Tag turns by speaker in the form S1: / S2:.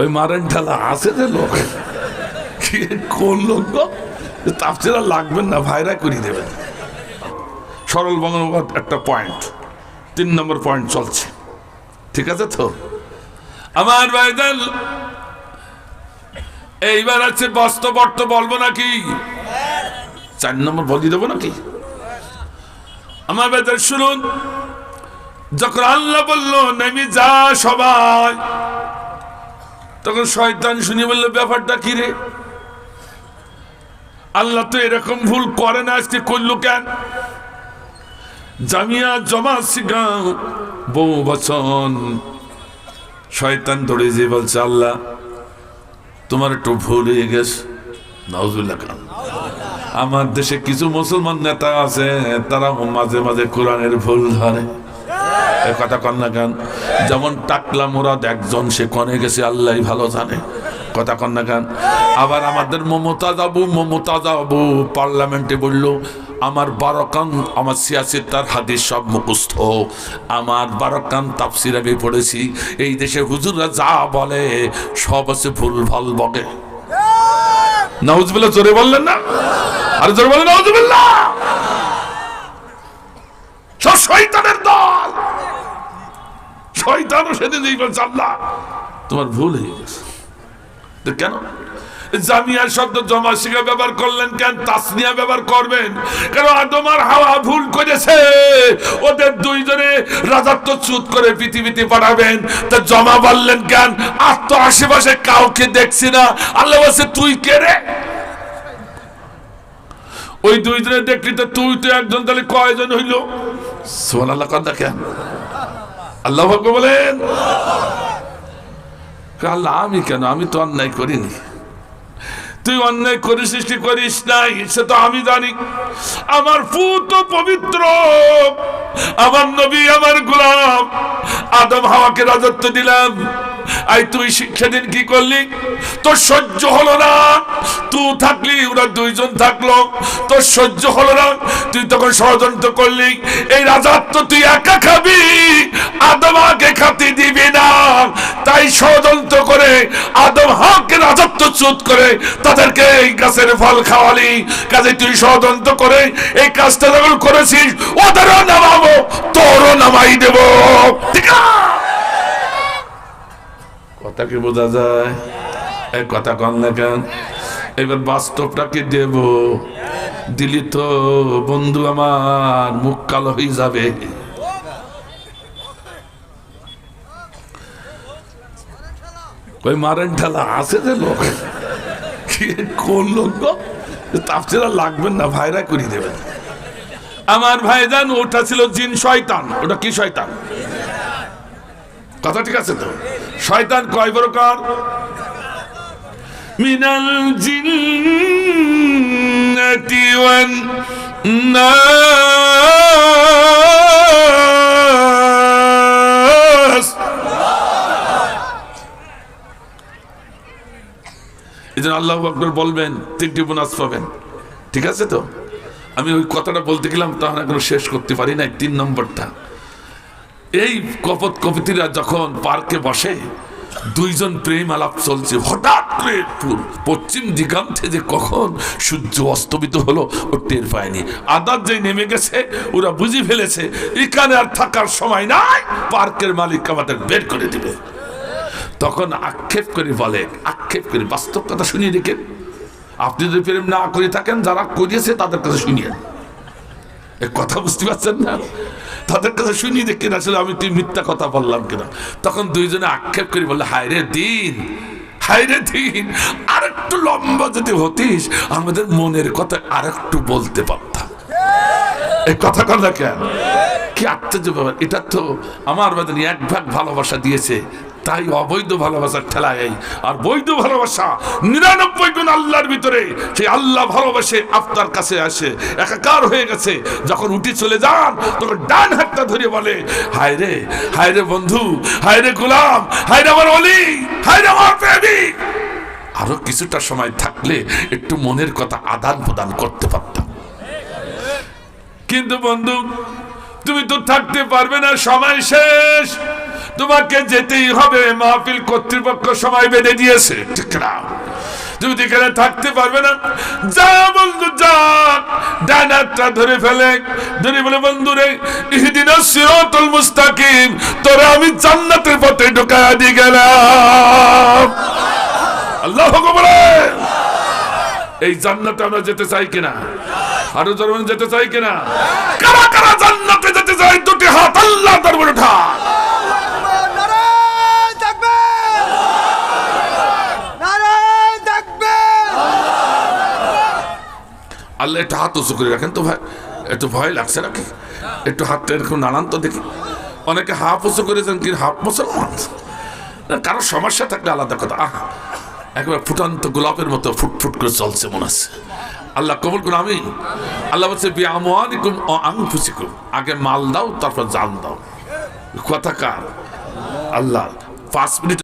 S1: ওই মারেন ঠেলা আছে যে লোক? কোন লোক তাপসিরা লাগবেন না, ভাইরা করিয়ে দেবেন। সরল বঙ্গবন্ধ একটা পয়েন্ট তিন নম্বর পয়েন্ট চলছে। ঠিক আছে তো? আমার ভাইজান, এইবার আছে বস্ত বর্ত বলব নাকি? চার নম্বর বলি দেবো নাকি? আমার ভাইজান, শুনুন। যখন আল্লাহ বলল, নেমে যা সবাই তখন শয়তান শুনে বলল, ব্যাপারটা কি রে? আল্লাহ তো এরকম ভুল করে না, আজকে করল কেন? জামিয়া জমা শিখাও বহু বচন। শয়তান ধরে যে বলছে, আল্লাহ, তোমার একটু ভুল হয়ে গেছে। খান আমার দেশে কিছু মুসলমান নেতা আছে তারা মাঝে মাঝে কোরআনের ভুল ধরে। কথা কন না কেন? যেমন টাকলা মুরাদ একজন, সে কনে গেছে আল্লাহ ভালো জানে। কথা কন না কেন? আবার আমাদের মমতা যাবু মমতা যাবু পার্লামেন্টে বলল, আমার বারকান, আমার সিয়াসির তার হাদিস সব মুখস্থ। আমার বারকান তাপসির আমি পড়েছি। এই দেশে হুজুররা যা বলে, সব আছে ভুল, ভালো বগে নাউজবিল্লাহ, জোরে বললেন না? আর জোরে বলেন নাউজবিল্লাহ! সব শয়তানের দল। শয়তানও সেদিন বলছে, আল্লাহ, তোমার ভুল হয়ে গেছে। কেন? জামিয়া শব্দ জমা শিখা ব্যবহার করলেন কেন? তাসনিয়া ব্যবহার করবেন? কারণ আদমার হাওয়া ভুল করেছে? ওদের দুইজনে রাজাত্ব চুত করে পৃথিবীতে পাঠাবেন। তা জমা বললেন কেন? আর তো আশেপাশে কাউকে দেখছি না। আল্লাহ বলছে, তুই কে রে? ওই দুইজনে দেখলি, তো তুই তো একজন, তাহলে কয়জন হইল? সোমান আল্লাহ কথা কেন? আল্লাহ ভগবান বলেন। আল্লাহ, আমি কেন? আমি তো অন্যায় করিনি। তুই অন্যায় করিস কি করিস নাই, সে তো আমি জানি। আমার পুত পবিত্র। আমার নবী, আমার গোলাম। আদম হাওয়াকে রাজত্ব দিলাম। আই, তুই সেদিন কি করলি? তোর সহ্য হলো না। তুই থাকলি, ওরা দুইজন থাকল। তোর সহ্য হলো না। তুই তখন ষড়যন্ত্র করলি। এই রাজাত্ব তুই একা আদম হাকে রাজত্ব চুত করে তাদেরকে এই গাছের ফল খাওয়ালি। কাজে তুই ষড়যন্ত্র করে এই কাজটা যখন করেছিস, ওদেরও নামাবো, তোরও নামাই দেব। ঠিক কথা কি বোঝা যায়? এই কথা কন না কেন? এবার বাস্তবটাকে দেব? দিলি তো বন্ধু আমার, মুখ কালো হয়ে যাবে। ওই মারেন ঠেলা, আছে যে লোক? কোন লোক গো? তাপসিরা লাগবেন না, ভাইরা করিয়ে দেবেন। আমার ভাই ভাইজান, ওটা ছিল জিন শয়তান। ওটা কি শয়তান? কথা ঠিক আছে তো? শয়তান কয় প্রকার? মিনাল জিন্নাতি ওয়ান নাস জন্য আল্লাহ আকবর বলবেন, তিনটি বোনাস পাবেন। ঠিক আছে তো? আমি ওই কথাটা বলতে গেলাম তখন এখনও শেষ করতে পারি নাই, তিন নম্বরটা। এই কপত কপিতিরা যখন পার্কে বসে, দুইজন প্রেম আলাপ চলছে, হঠাৎ করে পশ্চিম দিগান্তে যে কখন সূর্য অস্তমিত হলো, ও টের পায়নি। আদার যে নেমে গেছে, ওরা বুঝি ফেলেছে, এখানে আর থাকার সময় নাই, পার্কের মালিক আমাদের বের করে দিবে। তখন আক্ষেপ করে বলে, আক্ষেপ করে, বাস্তব কথা শুনিয়ে রেখে আপনি যদি প্রেম না করে থাকেন, যারা করিয়েছে তাদের কাছে শুনিয়ে। কথা বুঝতে পারছেন না? তাদের কাছে শুনি দেখি আসলে আমি তুই মিথ্যা কথা বললাম কিনা? তখন দুইজনে আক্ষেপ করে বললে হায় রে দিন হায় রে দিন আর একটু লম্বা যদি হতিস, আমাদের মনের কথা আর একটু বলতে পারতাম। এই কথা কথা কেন? কি আশ্চর্য ব্যাপার। এটা তো আমার বাদে এক ভাগ ভালোবাসা দিয়েছে তাই অবৈধ ভালোবাসার ঠেলায় আর বৈধ ভালোবাসা নিরানব্বই গুণ আল্লাহর ভিতরে। সেই আল্লাহ ভালোবাসে আপনার কাছে আসে, একাকার হয়ে গেছে। যখন উঠে চলে যান, তখন ডান হাতটা ধরে বলে, হায় রে হায় রে বন্ধু, হায় রে গোলাম, হায় রে আমার অলি হায় রে আমার প্রেমিক। আরও কিছুটা সময় থাকলে একটু মনের কথা আদান প্রদান করতে পারতাম। কিন্তু বন্ধু, তুমি তো থাকতে পারবে না, সময় শেষ। তোমাকে যেতেই হবে, মাহফিল কর্তৃপক্ষ সময় বেঁধে দিয়েছে। তুমি এখানে থাকতে পারবে না। যা বন্ধু, যা। ডানারটা ধরে ফেলে। ধরে বলে, বন্ধু রে, ইহদিন সিরাতুল মুস্তাকিম, তোরা আমি জান্নাতের পথে ঢোকায় দিয়ে গেলাম। আল্লাহ বলে। এই জান্নাতে আমরা যেতে চাই কিনা? আরও জনগণ যেতে চাই কিনা? কারা কারা জান্নাতে যেতে চাই দুটি হাত আল্লাহ দরবারে উঠা হাত উঁচু করে রাখেন। তো ভাই, একটু ভয় লাগছে নাকি? একটু হাতটা এরকম নানান তো দেখি। অনেকে হাফ উঁচু করেছেন কি হাফ মুসলমান? কারও সমস্যা থাকলে আলাদা কথা। আহা, একবার ফুটান্ত গোলাপের মতো ফুটফুট করে চলছে মনে আছে আল্লাহ কবল করুন আমি আল্লাহ বলছে, বি আমওয়ালিকুম ও আনফুসিকুম। আগে মাল দাও, তারপর জান দাও। কথা কার? আল্লাহ। পাঁচ মিনিট